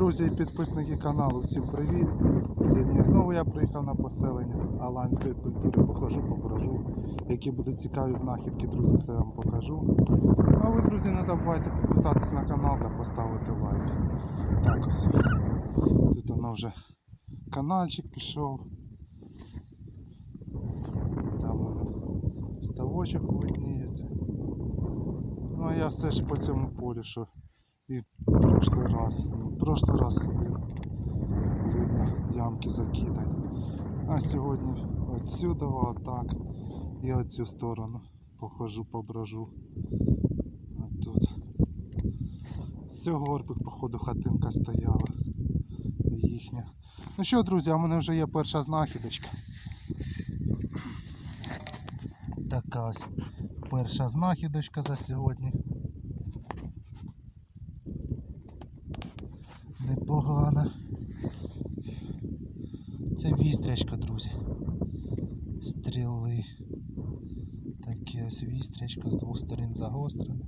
Друзі і підписники каналу, всім привіт! Сьогодні знову я приїхав на поселення аланської культури, похожу, покажу, які будуть цікаві знахідки, друзі, все вам покажу. Ну, а ви, друзі, не забувайте підписатись на канал та поставити лайк. Так ось. Тут воно вже каналчик пішов. Там ставочок видніється. Ну а я все ж по цьому полю, що і прошлый раз. Прошлый раз ходив. Видно, ямки закидані. А сьогодні отсюда отак і оцю сторону похожу, поброжу. От тут. З цього горбик, походу, хатинка стояла. Їхня. Ну що, друзі, а в мене вже є перша знахідочка. Така ось перша знахідочка за сьогодні. Непогано. Це вістрячка, друзі. Стріли. Такі ось вістрячка з двох сторін загострена.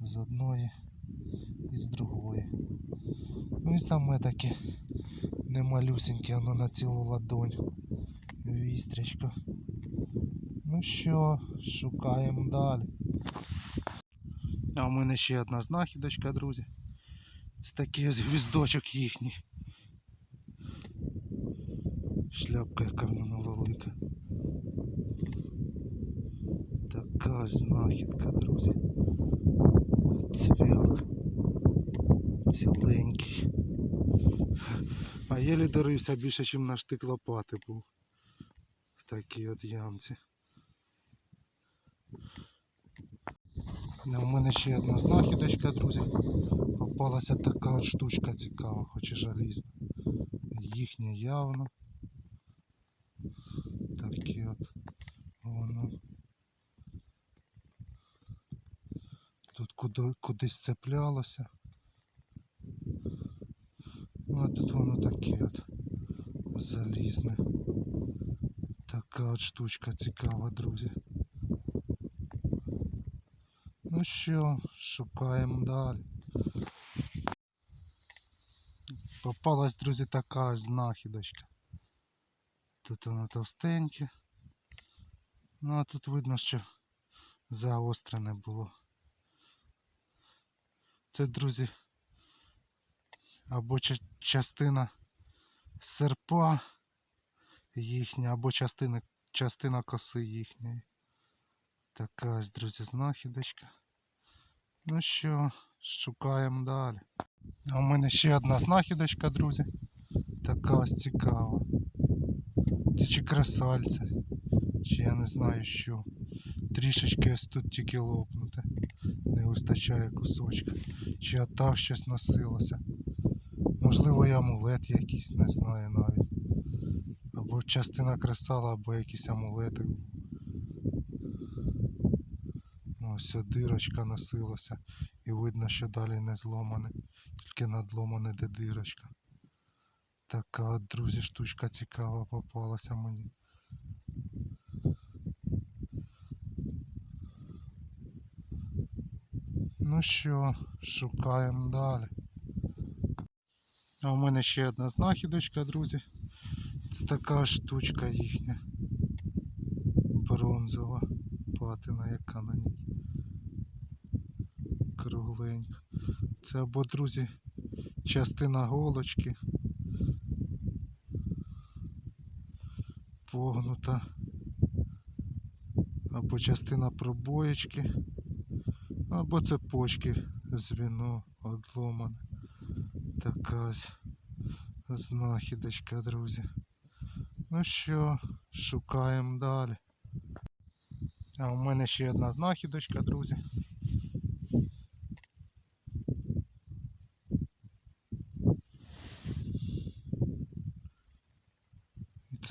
З одної і з другої. Ну і саме таке немалюсеньке, воно на цілу ладонь. Вістрячка. Ну що, шукаємо далі. А у мене ще одна знахідочка, друзі. Це такий ось гвіздочок їхній. Шляпка яка в ньому велика. Така знахідка, друзі. Цвях. Ціленький. А єлі дорився більше, ніж на штик лопати був. В такій от ямці. Ну, У мене ще одна знахідочка, друзі. Попалася така от штучка цікава, хоч і жалізна. Їхня явно. Такі от воно. Тут куди, кудись цеплялося. Ну а тут воно таке от залізне. Така от штучка цікава, друзі. Ну що, шукаємо далі. Попалась, друзі, така знахідочка. Тут воно товстеньке. Ну а тут видно, що заострене було. Це, друзі, або частина серпа їхня, або частина, частина коси їхньої. Така ось, друзі, знахідочка. Ну що, шукаємо далі. А у мене ще одна знахідочка, друзі. Така ось цікава. Це чи кресальце, чи я не знаю що. Трішечки ось тут тільки лопнуте. Не вистачає кусочка. Чи отак щось носилося. Можливо, і амулет якийсь, не знаю навіть. Або частина кресала, або якийсь амулетик. Ну, Ось дирочка носилася. І видно, що далі не зломане. Тільки надломане де дирочка. Така, друзі, штучка цікава попалася мені. Ну що, шукаємо далі. А у мене ще одна знахідочка, друзі. Це така штучка їхня. Бронзова патина, яка на ній. Кругленька. Це або, друзі, частина голочки. Погнута. Або частина пробоєчки. Або цепочки звіно одломане. Така ось знахідочка, друзі. Ну що, шукаємо далі. А у мене ще одна знахідочка, друзі.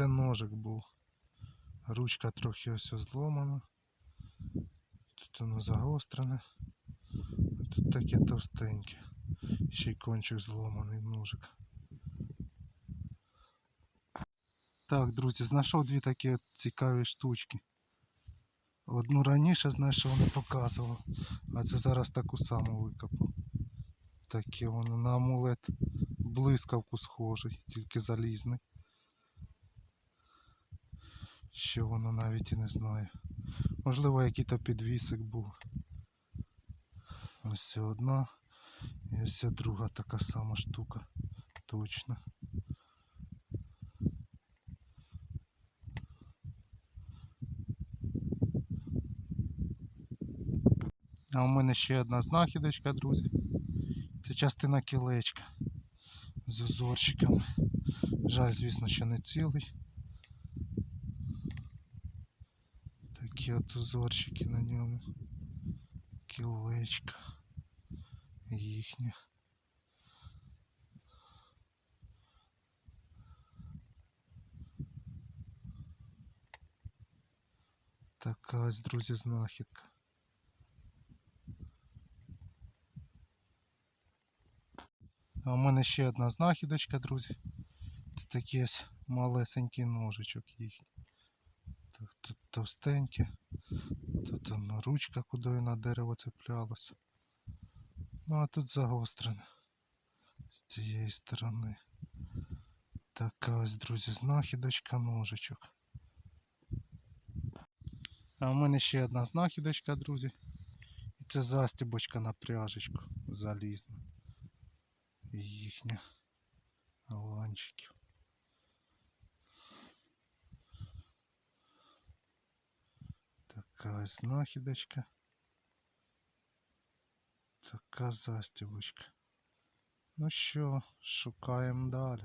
Це ножик був. Ручка трохи ось зломана. Тут воно загострене. Тут таке товстеньке. Ще й кончик зломаний ножик. Так, друзі, знайшов дві такі цікаві штучки. Одну раніше знайшов, не показував, а це зараз таку саму викопав. Таке воно на амулет блискавку схожий, тільки залізний. Що воно навіть і не знаю. Можливо, який-то підвісик був. Ось одна. І ось друга така сама штука. Точно. А у мене ще одна знахідочка, друзі. Це частина кілечка з узорчиками. Жаль, звісно, що не цілий. Такі от узорчики на ньому. Кілечка. Їхнє. Така ось, друзі, знахідка. А у мене ще одна знахідочка, друзі. Це такий ось малесенький ножичок їхній. Так, тут товстеньке. Тут там ручка, куди на дерево цеплялася. Ну а тут загострене. З цієї сторони. Така ось, друзі, знахідочка, ножичок. А у мене ще одна знахідочка, друзі. І це застібочка на пряжечку залізна. Їхня ланчиків. Така знахідочка. Така застібочка. Ну що, шукаємо далі.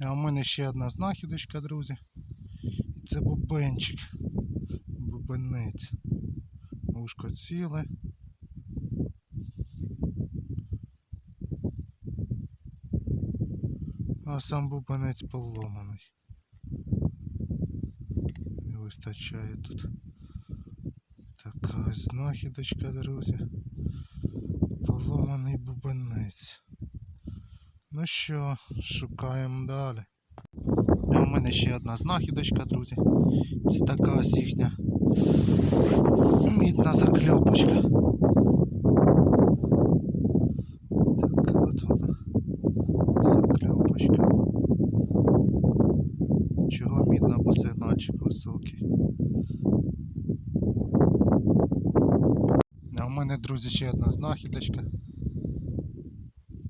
А у мене ще одна знахідочка, друзі. І це бубенчик. Бубенець. Ушко ціле. А сам бубенець поломаний. Не вистачає тут. Ось знахідочка, друзі. Поломаний бубенець. Ну що, шукаємо далі. А у мене ще одна знахідочка, друзі. Це така ось їхня мідна закльопочка. Така от вона. Закльопочка. Чого мідна, бо сигнальчик високий. Мене, друзі, ще одна знахідочка.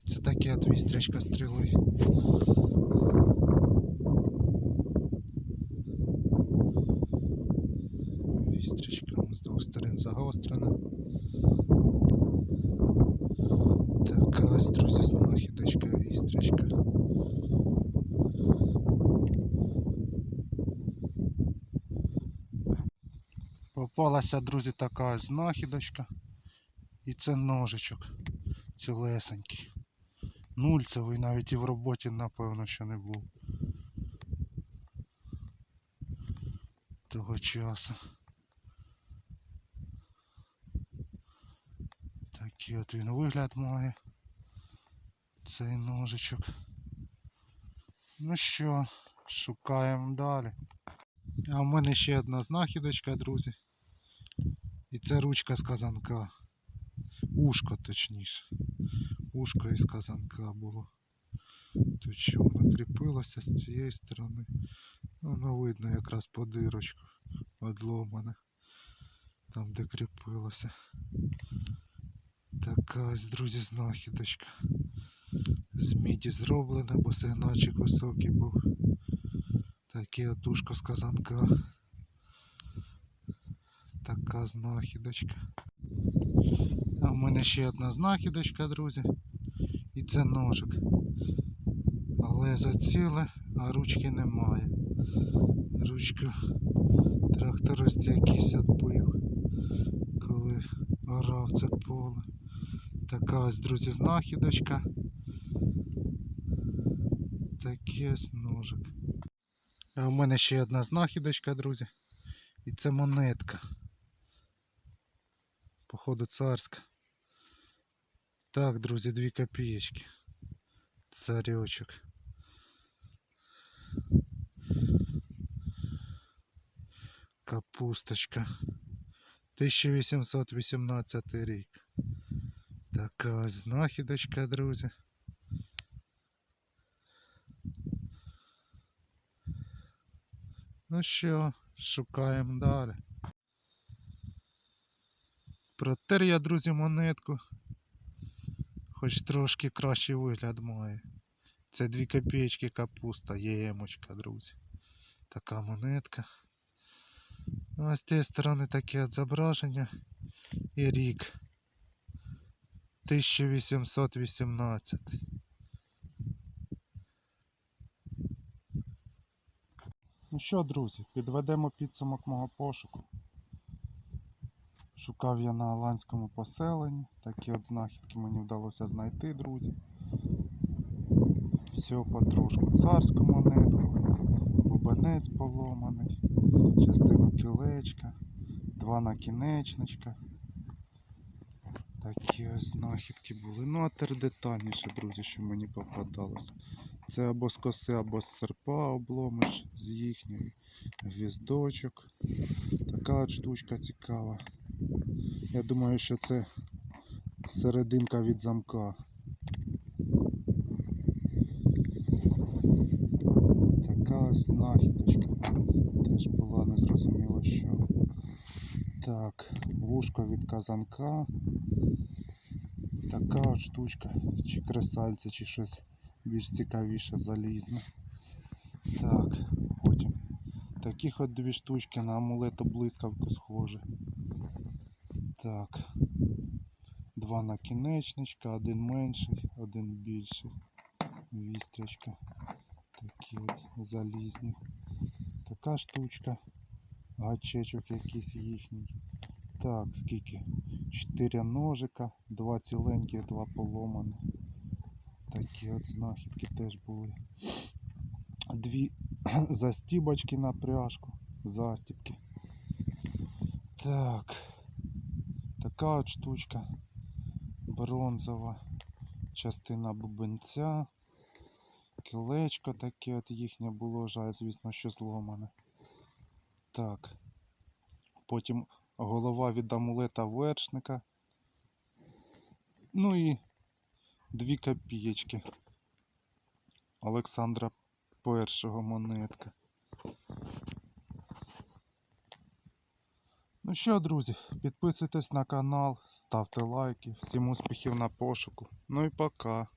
Це таке от вістрячка стріли. Вістрічка з двох сторон загострена. Така ось, друзі, знахідочка, вістрічка. Попалася, друзі, така знахідочка. І це ножичок цілесенький. Нульцевий навіть і в роботі, напевно, що не був. Того часу. Такий от він вигляд має. Цей ножичок. Ну що, шукаємо далі. А в мене ще одна знахідочка, друзі. І це ручка з казанка. Ушко точніше. Ушко із казанка було. Тут що воно кріпилося з цієї сторони. Ну, Воно видно якраз по дирочку одломане. Там де кріпилося. Така ось, друзі, знахідочка. З міді зроблена, бо сигнальчик високий був. Таке от ушко з казанка. Така знахідочка. Мене ще одна знахідочка, друзі. І це ножик. Але заціле, а ручки немає. Ручку тракторист якийсь відбив, коли орав це поле. Така ось, друзі, знахідочка. Такий ось ножик. А в мене ще одна знахідочка, друзі. І це монетка. Походу царська. Так, друзі, дві копієчки. Царьочок. Капусточка. 1818 рік. Така знахідочка, друзі. Ну що, шукаємо далі. Протер я, друзі, монетку. Хоч трошки кращий вигляд має. Це 2 копійки капуста, ємочка, друзі. Така монетка. Ну, а з цієї сторони таке зображення і рік. 1818. Ну що, друзі, підведемо підсумок мого пошуку. Шукав я на Аланському поселенні. Такі от знахідки мені вдалося знайти, друзі. Все потрошку. Царську монетку, бубенець поломаний, частину кілечка, два накінечничка. Такі ось знахідки були. Ну а тепер детальніше, друзі, що мені попадалося. Це або з коси, або з серпа обломиш з їхньої гвіздочок. Така от штучка цікава. Я думаю, що це серединка від замка. Така ось знахідочка. Теж була незрозуміло що. Так, вушко від казанка. Така от штучка. Чи кресальце, чи щось більш цікавіше залізне. Так, потім. Таких от дві штучки на амулету блискавку схоже. Так. Два накінечничка, один менший, один більший. Вістрячка. Такі от залізні. Така штучка. Гачечок якийсь їхній. Так, скільки? Чотири ножика, два ціленьких, два поломані. Такі от знахідки теж були. Дві застібочки на пряжку. Застібки. Так. Така от штучка. Бронзова. Частина бубенця. Кілечко таке от їхнє було, жаль, звісно, що зломане. Так. Потім голова від амулета вершника. Ну і дві копієчки. Олександра першого монетка. Ну що, друзі, підписуйтесь на канал, ставте лайки. Всім успіхів на пошуку. Ну і пока.